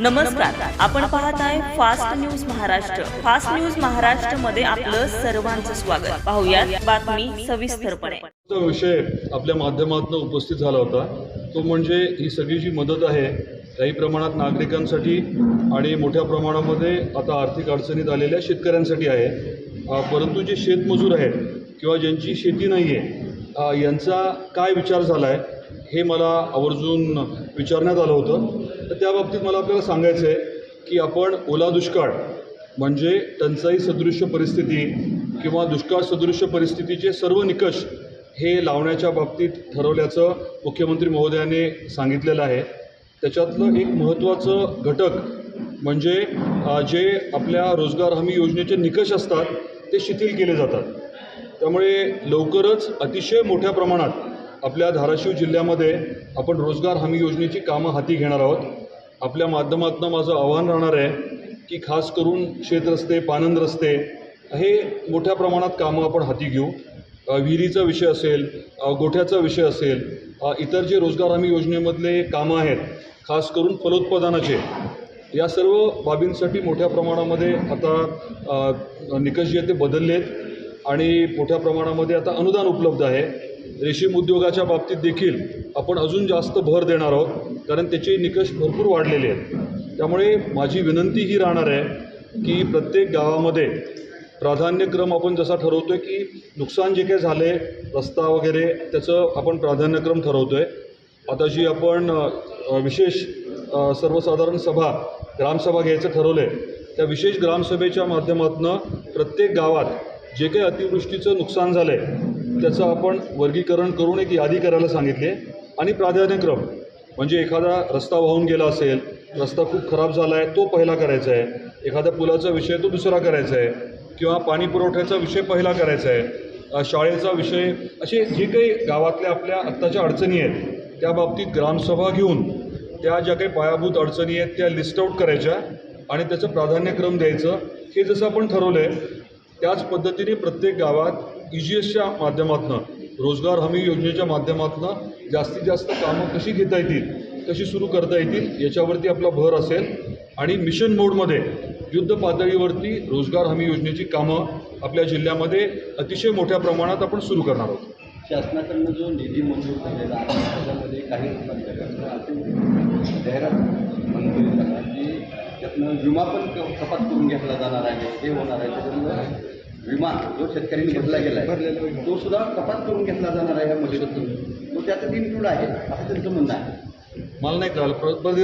नमस्कार. आपण पाहताय fast news Maharashtra fast news महाराष्ट्रमध्ये आपलं सर्वांचं स्वागत. पाहुयात बातमी सविस्तरपणे. विषय आपल्या माध्यमातून उपस्थित झाला होता. तो म्हणजे ही सगळी जी मदत आहे काही प्रमाणात नागरिकांसाठी आणि मोठ्या प्रमाणामध्ये आता आर्थिक अडचणीत आलेल्या शेतकऱ्यांसाठी आहे. परंतु जे शेतमजूर आहेत किंवा ज्यांची शेती नाही आहे यांचा काय विचार झाला आहे हे मला आवर्जून विचारण्यात आलं होतं. तर त्या बाबतीत मला आपल्याला सांगायचं आहे की आपण ओला दुष्काळ म्हणजे टंचाई सदृश्य परिस्थिती किंवा दुष्काळ सदृश्य परिस्थितीचे सर्व निकष हे लावण्याच्या बाबतीत ठरवल्याचं मुख्यमंत्री महोदयाने सांगितलेलं आहे. त्याच्यातलं एक महत्त्वाचं घटक म्हणजे जे आपल्या रोजगार हमी योजनेचे निकष असतात ते शिथिल केले जातात. त्यामुळे लवकरच अतिशय मोठ्या प्रमाणात आपल्या धाराशिव जिल्ह्यामध्ये आपण रोजगार हमी योजनेची कामं हाती घेणार आहोत. आपल्या माध्यमातून माझं आव्हान राहणार आहे की खास करून शेतरस्ते पानंद रस्ते हे मोठ्या प्रमाणात कामं आपण हाती घेऊ. विहिरीचा विषय असेल गोठ्याचा विषय असेल इतर जे रोजगार हमी योजनेमधले कामं आहेत खास करून फलोत्पादनाचे या सर्व बाबींसाठी मोठ्या प्रमाणामध्ये आता निकष जे आहेत ते बदलले आहेत आणि मोठ्या प्रमाणामध्ये आता अनुदान उपलब्ध आहे. रेशीम उद्योगाच्या बाबतीत देखील आपण अजून जास्त भर देणार आहोत कारण त्याचे निकष भरपूर वाढलेले आहेत. त्यामुळे माझी विनंती ही राहणार आहे की प्रत्येक गावामध्ये प्राधान्यक्रम आपण जसा ठरवतो आहे की नुकसान जे काही झाले रस्ता वगैरे त्याचं आपण प्राधान्यक्रम ठरवतो आहे आता जी आपण विशेष सर्वसाधारण सभा ग्रामसभा घ्यायचं ठरवलं आहे त्या विशेष ग्रामसभेच्या माध्यमातून प्रत्येक गावात जे काही अतिवृष्टीचं नुकसान झालं आहे त्याचं आपण वर्गीकरण करून एक यादी करायला सांगितली आहे. आणि प्राधान्यक्रम म्हणजे एखादा रस्ता वाहून गेला असेल रस्ता खूप खराब झाला आहे तो पहिला करायचा आहे. एखाद्या पुलाचा विषय तो दुसरा करायचा आहे. किंवा पाणी पुरवठ्याचा विषय पहिला करायचा आहे. शाळेचा विषय असे जे काही गावातल्या आपल्या आत्ताच्या अडचणी आहेत त्या बाबतीत ग्रामसभा घेऊन त्या ज्या काही पायाभूत अडचणी आहेत त्या लिस्ट आऊट करायच्या आणि त्याचं प्राधान्यक्रम द्यायचं. हे जसं आपण ठरवलं आहे त्याच पद्धतीने प्रत्येक गावात ई जी एसच्या माध्यमातून रोजगार हमी योजनेच्या माध्यमातून जास्तीत जास्त कामं कशी घेता येतील कशी सुरू करता येतील याच्यावरती आपला भर असेल. आणि मिशन मोडमध्ये युद्ध पातळीवरती रोजगार हमी योजनेची कामं आपल्या जिल्ह्यामध्ये अतिशय मोठ्या प्रमाणात आपण सुरू करणार आहोत. शासनाकडनं जो निधी मंजूर झालेला आहे त्याच्यामध्ये काही राज्याकडनं असे जाहिरात मंजूर करणार की त्यातनं विमा पण कपात करून घेतला जाणार आहे हे होणार आहे. त्याच्यामुळं विमा जो शेतकऱ्यांनी भरला गेला आहे तो सुद्धा कपात करून घेतला जाणार आहे या मदतीतून तो त्याच्यात इन्क्लूड आहे असं त्यांचं म्हणणं आहे. मला नाही कळालं.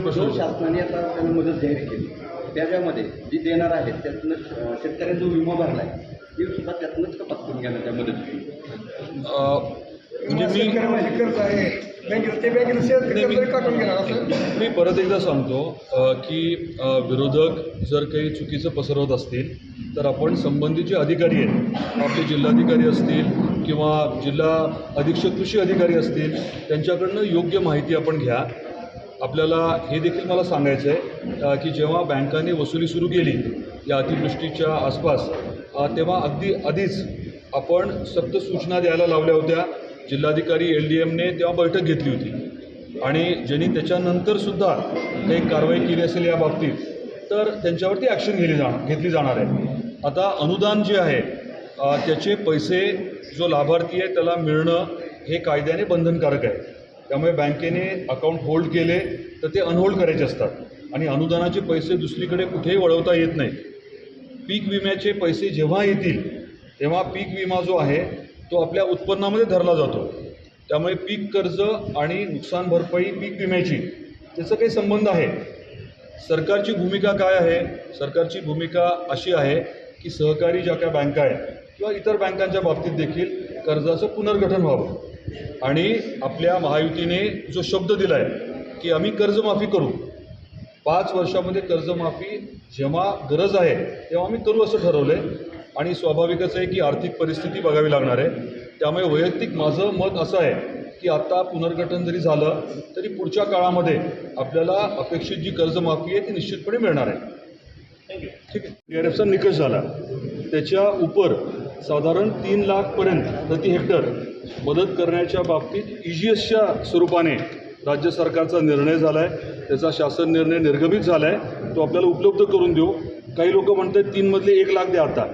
प्रश्न. शासनाने आता त्यांना मदत जाहीर केली त्याच्यामध्ये जी देणार आहे त्यातनं शेतकऱ्यांनी जो विमा भरला आहे ती सुद्धा त्यातनंच कपात करून घेणार त्या मदतीतून. अ, म्हणजे मी कर्ज आहे. ते काढून घेणार असं मी परत एकदा सांगतो की विरोधक जर काही चुकीचं पसरवत असतील तर आपण संबंधित जे अधिकारी आहेत. आपले जिल्हाधिकारी असतील किंवा जिल्हा अधीक्षक कृषी अधिकारी असतील त्यांच्याकडनं योग्य माहिती आपण घ्या. आपल्याला हे देखील मला सांगायचं आहे की जेव्हा बँकांनी वसुली सुरू केली या अतिवृष्टीच्या आसपास तेव्हा अगदी आधीच आपण सक्त सूचना द्यायला लावल्या होत्या. जिल्हाधिकारी एल डी एमने तेव्हा बैठक घेतली होती. आणि ज्यांनी त्याच्यानंतरसुद्धा काही कारवाई केली असेल या बाबतीत तर त्यांच्यावरती ॲक्शन घेतली जाणार घेतली जाणार आहे. आता अनुदान जे आहे त्याचे पैसे जो लाभार्थी आहे त्याला मिळणं हे कायद्याने बंधनकारक आहे. त्यामुळे बँकेने अकाउंट होल्ड केले तर ते अनहोल्ड करायचे असतात. आणि अनुदानाचे पैसे दुसरीकडे कुठेही वळवता येत नाहीत. पीक विम्याचे पैसे जेव्हा येतील तेव्हा पीक विमा जो आहे तो आपल्या उत्पन्नामध्ये धरला जातो. त्यामुळे पीक कर्ज आणि नुकसान भरपाई पीक विम्याची त्याचा काही संबंध आहे. सरकारची भूमिका काय आहे? सरकारची भूमिका अशी आहे की सहकारी ज्या काय बँका आहेत किंवा इतर बँकांच्या बाबतीत देखील कर्जाचं पुनर्गठन व्हावं. आणि आपल्या महायुतीने जो शब्द दिला आहे की आम्ही कर्जमाफी करू. पाच वर्षामध्ये कर्जमाफी जेव्हा गरज आहे तेव्हा आम्ही करू असं ठरवलं आहे आणि स्वाभाविकच आहे की आर्थिक परिस्थिती बघावी लागणार आहे. त्यामुळे वैयक्तिक माझं मत असं आहे की आता पुनर्गठन जरी झालं तरी पुढच्या काळामध्ये आपल्याला अपेक्षित जी कर्जमाफी आहे ती निश्चितपणे मिळणार आहे. ठीक आहे. डी आर एफचा निकष झाला. त्याच्या उपर साधारण तीन लाखपर्यंत प्रति हेक्टर मदत करण्याच्या बाबतीत ई जी एसच्या स्वरूपाने राज्य सरकारचा निर्णय झाला आहे त्याचा शासन निर्णय निर्गमित झाला आहे तो आपल्याला उपलब्ध करून देऊ. काही लोक म्हणतात तीनमधले एक लाख द्या आता.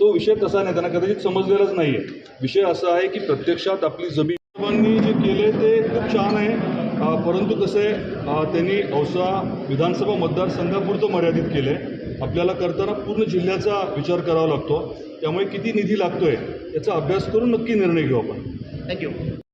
तो विषय तसा नाही त्यांना कदाचित समजलेलाच नाही आहे विषय असा आहे की प्रत्यक्षात आपली जमीन साहेबांनी जे केले ते खूप छान आहे. परंतु कसं आहे त्यांनी औसा विधानसभा मतदारसंघापुरतं मर्यादित केलं. आहे आपल्याला करताना पूर्ण जिल्ह्याचा विचार करावा लागतो. त्यामुळे किती निधी लागतोय याचा अभ्यास करून नक्की निर्णय घेऊ आपण. थँक्यू